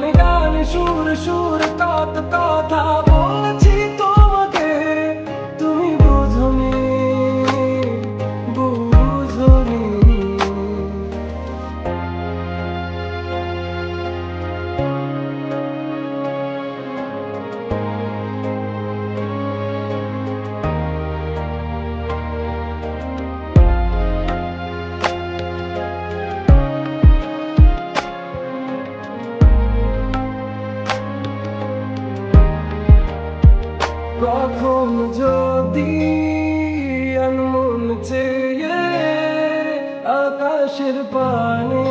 গানে গানে সুর সুর কত কথা কখন যদি আনমন চেয়ে আকাশের পানে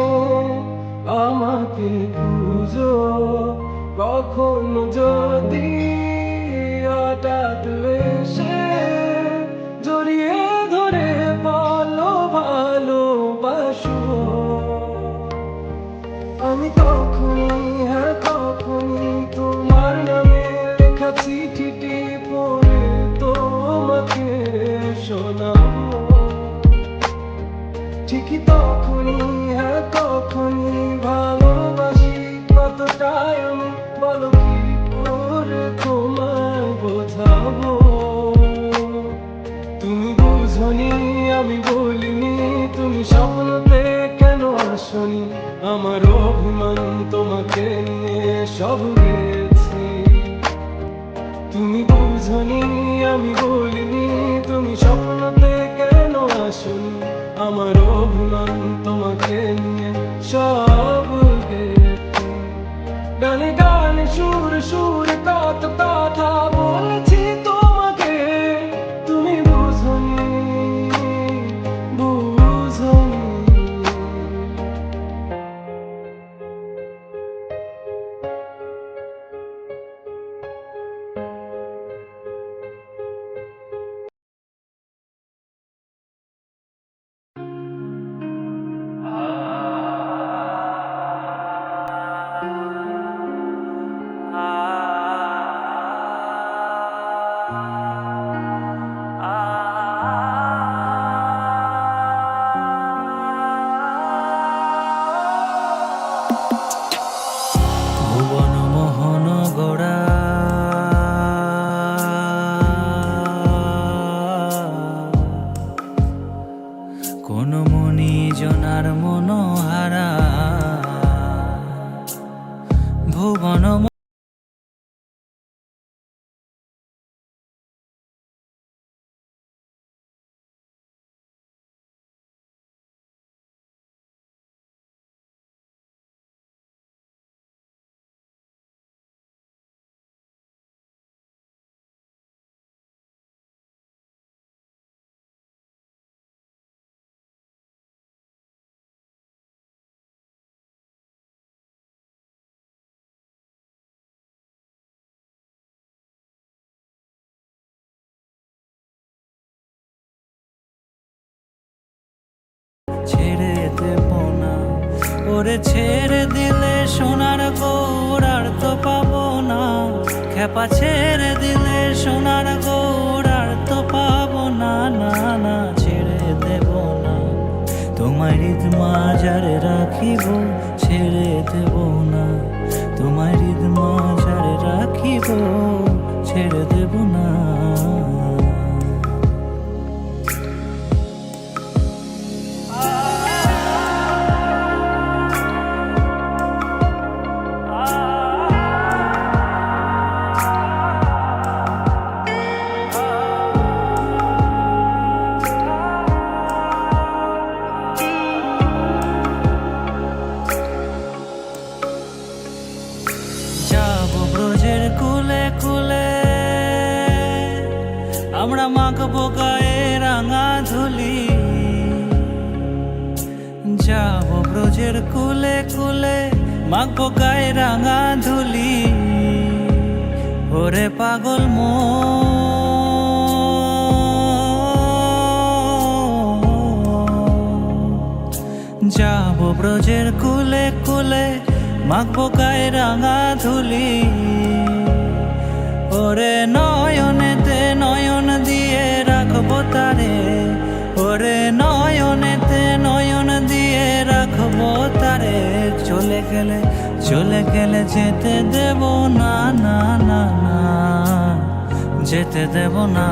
আমাকে বুঝো কখন যদি হঠাৎ এসে জড়িয়ে ধরে বলো ভালোবাসো। আমি তখনই তুমি বুঝনি, আমি বলিনি, তুমি স্বপ্নতে কেন আসনি? আমার অভিমান তোমাকে নিয়ে সব গানে গানে সুর সুর ওরে ছেড়ে দিলে সোনার গৌর আর তো পাবো না। খেপা ছেড়ে দিলে সোনার গৌর আর তো পাবো না না না, ছেড়ে দেব না। তোমার ঈদ মাজারে রাখিব, ছেড়ে দেব না। তোমার ঈদ মাজারে রাখিব, ছেড়ে দেব না। আমরা মাখবো গায়ে রাঙা ধুলি। যাব ব্রজের কুলে কুলে, মাখবো গায়ে রাঙা ধুলি। ওরে পাগল মো যাব ব্রজের কুলে কুলে, মাখবো গায়ে রাঙা ধুলি। ওরে নয়ন চলে গেলে যেতে দেব না না না না যেতে দেব না।